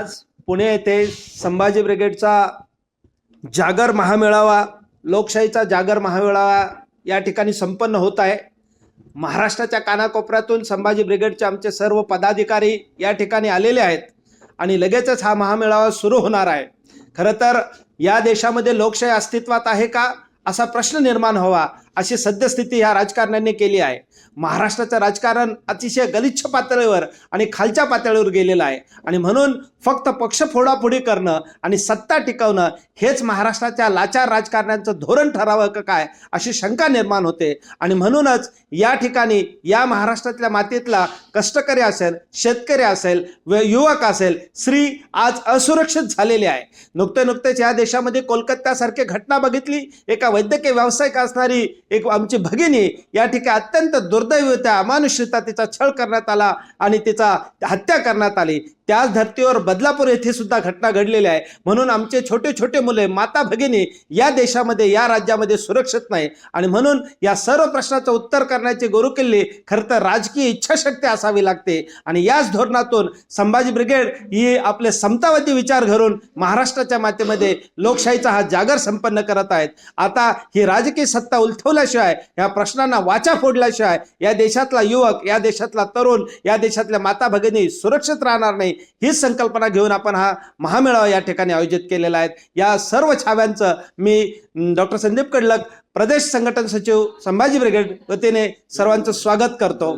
आज पुणे येथे संभाजी ब्रिगेडचा जागर महामेळावा लोकशाहीचा जागर महामेळावा या ठिकाणी संपन्न होत आहे. महाराष्ट्राच्या कानाकोपऱ्यातून संभाजी ब्रिगेडचे आमचे सर्व पदाधिकारी या ठिकाणी आलेले आहेत आणि लगेचच हा महामेळावा सुरू होणार आहे. खरं तर या देशामध्ये लोकशाही अस्तित्वात आहे का असा प्रश्न निर्माण व्हावा अशी सद्यस्थिती ह्या राजकारण्यांनी केली आहे. महाराष्ट्राचं राजकारण अतिशय गलिच्छ पातळीवर आणि खालच्या पातळीवर गेलेलं आहे. आणि म्हणून फक्त पक्ष फोडाफोडी करणं आणि सत्ता टिकवणं हेच महाराष्ट्राच्या लाचार राजकारण्यांचं धोरण ठरावं का काय अशी शंका निर्माण होते. आणि म्हणूनच या ठिकाणी या महाराष्ट्रातल्या मातीतला कष्टकरी असेल शेतकरी असेल व युवक असेल स्त्री आज असुरक्षित झालेली आहे. नुकते नुकतेच या देशामध्ये कोलकात्यासारखी घटना बघितली. एका वैद्यकीय व्यावसायिक असणारी एक आमची भगिनी या ठिकाणी अत्यंत दुर्दैव होत्या. अमानुष्यता तिचा छळ करण्यात आला आणि तिचा हत्या करण्यात आली. त्याच धर्तीवर बदलापूर येथे सुद्धा घटना घडलेल्या आहे. म्हणून आमचे छोटे छोटे मुले माता भगिनी या देशामध्ये या राज्यामध्ये सुरक्षित नाही. आणि म्हणून या सर्व प्रश्नाचं उत्तर करण्याचे गुरुकिल्ली खरं तर राजकीय इच्छाशक्ती असावी लागते. आणि याच धोरणातून संभाजी ब्रिगेड ही आपले समतावादी विचार घरून महाराष्ट्राच्या मातेमध्ये लोकशाहीचा हा जागर संपन्न करत आहेत. आता ही राजकीय सत्ता उलथवल्याशिवाय या प्रश्नांना वाचा फोडल्याशिवाय या देशातला युवक या देशातला तरुण या देशातल्या माता भगिनी सुरक्षित राहणार नाही. हीच संकल्पना घेऊन आपण हा महामेळावा या ठिकाणी आयोजित केलेला आहे. या सर्व छाव्यांचं मी डॉक्टर संदीप कडलक प्रदेश संघटन सचिव संभाजी ब्रिगेड वतीने सर्वांचं स्वागत करतो.